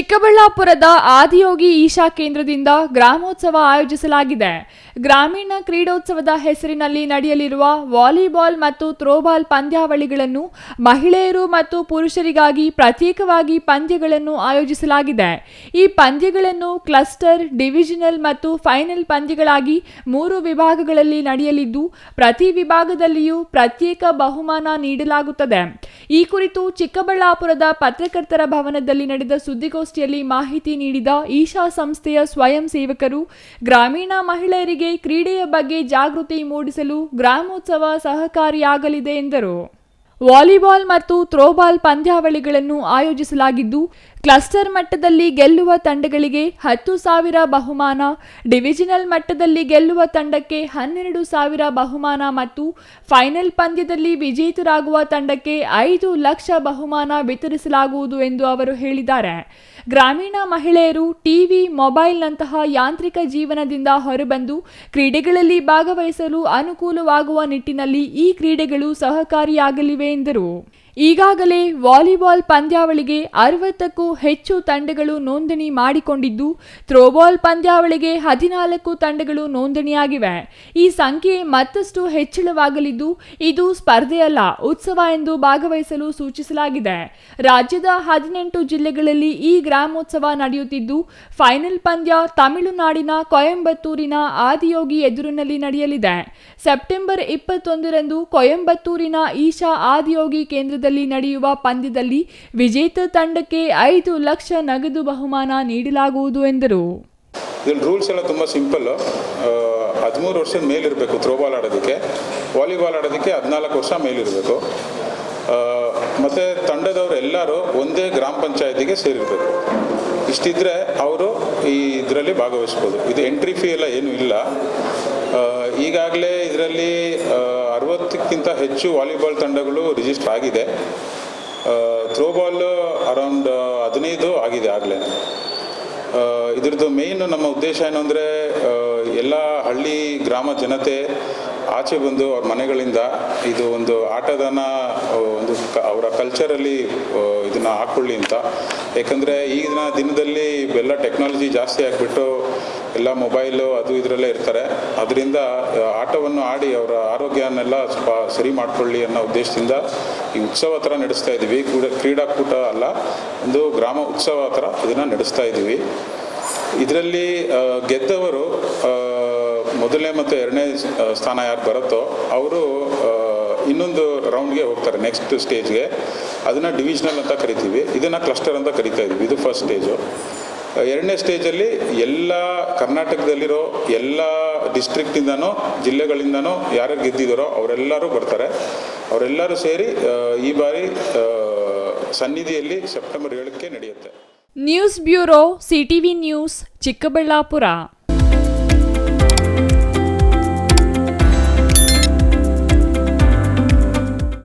ಚಿಕ್ಕಬಳ್ಳಾಪುರದ ಆದಿಯೋಗಿ ಈಶಾ ಕೇಂದ್ರದಿಂದ ಗ್ರಾಮೋತ್ಸವ ಆಯೋಜಿಸಲಾಗಿದೆ. ಗ್ರಾಮೀಣ ಕ್ರೀಡೋತ್ಸವದ ಹೆಸರಿನಲ್ಲಿ ನಡೆಯಲಿರುವ ವಾಲಿಬಾಲ್ ಮತ್ತು ಥ್ರೋಬಾಲ್ ಪಂದ್ಯಾವಳಿಗಳನ್ನು ಮಹಿಳೆಯರು ಮತ್ತು ಪುರುಷರಿಗಾಗಿ ಪ್ರತ್ಯೇಕವಾಗಿ ಪಂದ್ಯಗಳನ್ನು ಆಯೋಜಿಸಲಾಗಿದೆ. ಈ ಪಂದ್ಯಗಳನ್ನು ಕ್ಲಸ್ಟರ್ ಡಿವಿಷನಲ್ ಮತ್ತು ಫೈನಲ್ ಪಂದ್ಯಗಳಾಗಿ ಮೂರು ವಿಭಾಗಗಳಲ್ಲಿ ನಡೆಯಲಿದ್ದು, ಪ್ರತಿ ವಿಭಾಗದಲ್ಲಿಯೂ ಪ್ರತ್ಯೇಕ ಬಹುಮಾನ ನೀಡಲಾಗುತ್ತದೆ. ಈ ಕುರಿತು ಚಿಕ್ಕಬಳ್ಳಾಪುರದ ಪತ್ರಕರ್ತರ ಭವನದಲ್ಲಿ ನಡೆದ ಸುದ್ದಿಗೋಷ್ಠಿಯಲ್ಲಿ ಮಾಹಿತಿ ನೀಡಿದ ಈಶಾ ಸಂಸ್ಥೆಯ ಸ್ವಯಂ ಸೇವಕರು, ಗ್ರಾಮೀಣ ಮಹಿಳೆಯರಿಗೆ ಕ್ರೀಡೆಯ ಬಗ್ಗೆ ಜಾಗೃತಿ ಮೂಡಿಸಲು ಗ್ರಾಮೋತ್ಸವ ಸಹಕಾರಿಯಾಗಲಿದೆ ಎಂದರು. ವಾಲಿಬಾಲ್ ಮತ್ತು ಥ್ರೋಬಾಲ್ ಪಂದ್ಯಾವಳಿಗಳನ್ನು ಆಯೋಜಿಸಲಾಗಿದ್ದು, ಕ್ಲಸ್ಟರ್ ಮಟ್ಟದಲ್ಲಿ ಗೆಲ್ಲುವ ತಂಡಗಳಿಗೆ ಹತ್ತು ಸಾವಿರ ಬಹುಮಾನ ಡಿವಿಷನಲ್ ಮಟ್ಟದಲ್ಲಿ ಗೆಲ್ಲುವ ತಂಡಕ್ಕೆ ಹನ್ನೆರಡು ಸಾವಿರ ಬಹುಮಾನ ಮತ್ತು ಫೈನಲ್ ಪಂದ್ಯದಲ್ಲಿ ವಿಜೇತರಾಗುವ ತಂಡಕ್ಕೆ ಐದು ಲಕ್ಷ ಬಹುಮಾನ ವಿತರಿಸಲಾಗುವುದು ಎಂದು ಅವರು ಹೇಳಿದ್ದಾರೆ. ಗ್ರಾಮೀಣ ಮಹಿಳೆಯರು ಟಿವಿ, ಮೊಬೈಲ್ನಂತಹ ಯಾಂತ್ರಿಕ ಜೀವನದಿಂದ ಹೊರಬಂದು ಕ್ರೀಡೆಗಳಲ್ಲಿ ಭಾಗವಹಿಸಲು ಅನುಕೂಲವಾಗುವ ನಿಟ್ಟಿನಲ್ಲಿ ಈ ಕ್ರೀಡೆಗಳು ಸಹಕಾರಿಯಾಗಲಿವೆ renderou ಈಗಾಗಲೇ ವಾಲಿಬಾಲ್ ಪಂದ್ಯಾವಳಿಗೆ ಅರವತ್ತಕ್ಕೂ ಹೆಚ್ಚು ತಂಡಗಳು ನೋಂದಣಿ ಮಾಡಿಕೊಂಡಿದ್ದು, ಥ್ರೋಬಾಲ್ ಪಂದ್ಯಾವಳಿಗೆ ಹದಿನಾಲ್ಕು ತಂಡಗಳು ನೋಂದಣಿಯಾಗಿವೆ. ಈ ಸಂಖ್ಯೆ ಮತ್ತಷ್ಟು ಹೆಚ್ಚಳವಾಗಲಿದ್ದು, ಇದು ಸ್ಪರ್ಧೆಯಲ್ಲ, ಉತ್ಸವ ಎಂದು ಭಾಗವಹಿಸಲು ಸೂಚಿಸಲಾಗಿದೆ. ರಾಜ್ಯದ ಹದಿನೆಂಟು ಜಿಲ್ಲೆಗಳಲ್ಲಿ ಈ ಗ್ರಾಮೋತ್ಸವ ನಡೆಯುತ್ತಿದ್ದು, ಫೈನಲ್ ಪಂದ್ಯ ತಮಿಳುನಾಡಿನ ಕೊಯಂಬತ್ತೂರಿನ ಆದಿಯೋಗಿ ಎದುರಿನಲ್ಲಿ ನಡೆಯಲಿದೆ. ಸೆಪ್ಟೆಂಬರ್ ಇಪ್ಪತ್ತೊಂದರಂದು ಕೊಯಂಬತ್ತೂರಿನ ಈಶಾ ಆದಿಯೋಗಿ ಕೇಂದ್ರದಲ್ಲಿ ನಡೆಯುವ ಪಂದ್ಯದಲ್ಲಿ ವಿಜೇತ ತಂಡಕ್ಕೆ ಐದು ಲಕ್ಷ ನಗದು ಬಹುಮಾನ ನೀಡಲಾಗುವುದು ಎಂದರು. ರೂಲ್ಸ್ ಎಲ್ಲ ತುಂಬ ಸಿಂಪಲ್. ಹದಿಮೂರು ವರ್ಷದ ಮೇಲಿರಬೇಕು ಥ್ರೋಬಾಲ್ ಆಡೋದಕ್ಕೆ. ವಾಲಿಬಾಲ್ ಆಡೋದಕ್ಕೆ ಹದಿನಾಲ್ಕು ವರ್ಷ ಮೇಲಿರಬೇಕು. ಮತ್ತು ತಂಡದವರು ಎಲ್ಲರೂ ಒಂದೇ ಗ್ರಾಮ ಪಂಚಾಯತಿಗೆ ಸೇರಿರಬೇಕು. ಇಷ್ಟಿದ್ರೆ ಅವರು ಈ ಇದರಲ್ಲಿ ಭಾಗವಹಿಸ್ಬೋದು. ಇದು ಎಂಟ್ರಿ ಫೀ ಎಲ್ಲ ಏನೂ ಇಲ್ಲ. ಈಗಾಗಲೇ ಇದರಲ್ಲಿ ಅರವತ್ತಕ್ಕಿಂತ ಹೆಚ್ಚು ವಾಲಿಬಾಲ್ ತಂಡಗಳು ರಿಜಿಸ್ಟರ್ ಆಗಿದೆ. ಥ್ರೋಬಾಲ್ ಅರೌಂಡ್ ಹದಿನೈದು ಆಗಿದೆ ಆಗಲೇ. ಇದ್ರದ್ದು ಮೇಯ್ನ್ ನಮ್ಮ ಉದ್ದೇಶ ಏನು ಅಂದರೆ ಎಲ್ಲ ಹಳ್ಳಿ ಗ್ರಾಮ ಜನತೆ ಆಚೆ ಬಂದು ಅವ್ರ ಮನೆಗಳಿಂದ ಇದು ಒಂದು ಆಟದನ ಒಂದು ಅವರ ಕಲ್ಚರಲ್ಲಿ ಇದನ್ನು ಹಾಕ್ಕೊಳ್ಳಿ ಅಂತ. ಯಾಕಂದರೆ ಈಗಿನ ದಿನದಲ್ಲಿ ಇವೆಲ್ಲ ಟೆಕ್ನಾಲಜಿ ಜಾಸ್ತಿ ಆಗಿಬಿಟ್ಟು ಎಲ್ಲ ಮೊಬೈಲು ಅದು ಇದರಲ್ಲೇ ಇರ್ತಾರೆ. ಅದರಿಂದ ಆಟವನ್ನು ಆಡಿ ಅವರ ಆರೋಗ್ಯನೆಲ್ಲ ಸ್ವಲ್ಪ ಸರಿ ಮಾಡಿಕೊಳ್ಳಿ ಅನ್ನೋ ಉದ್ದೇಶದಿಂದ ಈ ಉತ್ಸವ ಥರ ನಡೆಸ್ತಾ ಇದ್ದೀವಿ. ಕೂಡ ಕ್ರೀಡಾಕೂಟ ಅಲ್ಲ, ಒಂದು ಗ್ರಾಮ ಉತ್ಸವ ಥರ ಇದನ್ನು ನಡೆಸ್ತಾ ಇದ್ದೀವಿ. ಇದರಲ್ಲಿ ಗೆದ್ದವರು ಮೊದಲನೇ ಮತ್ತು ಎರಡನೇ ಸ್ಥಾನ ಯಾರು ಬರುತ್ತೋ ಅವರು ಇನ್ನೊಂದು ರೌಂಡ್ಗೆ ಹೋಗ್ತಾರೆ, ನೆಕ್ಸ್ಟ್ ಸ್ಟೇಜ್ಗೆ. ಅದನ್ನು ಡಿವಿಷನಲ್ ಅಂತ ಕರಿತೀವಿ. ಇದನ್ನು ಕ್ಲಸ್ಟರ್ ಅಂತ ಕರಿತಾ ಇದ್ದೀವಿ. ಇದು ಫಸ್ಟ್ ಸ್ಟೇಜು. ಎರಡನೇ ಸ್ಟೇಜಲ್ಲಿ ಎಲ್ಲ ಕರ್ನಾಟಕದಲ್ಲಿರೋ ಎಲ್ಲ ಡಿಸ್ಟ್ರಿಕ್ಟಿಂದನೋ ಜಿಲ್ಲೆಗಳಿಂದನೋ ಯಾರ್ಯಾರು ಗೆದ್ದಿದ್ದಾರೋ ಅವರೆಲ್ಲರೂ ಬರ್ತಾರೆ. ಅವರೆಲ್ಲರೂ ಸೇರಿ ಈ ಬಾರಿ ಸನ್ನಿಧಿಯಲ್ಲಿ ಸೆಪ್ಟೆಂಬರ್ ಏಳಕ್ಕೆ ನಡೆಯುತ್ತೆ. News bureau, CTV news, Chikkaballapur.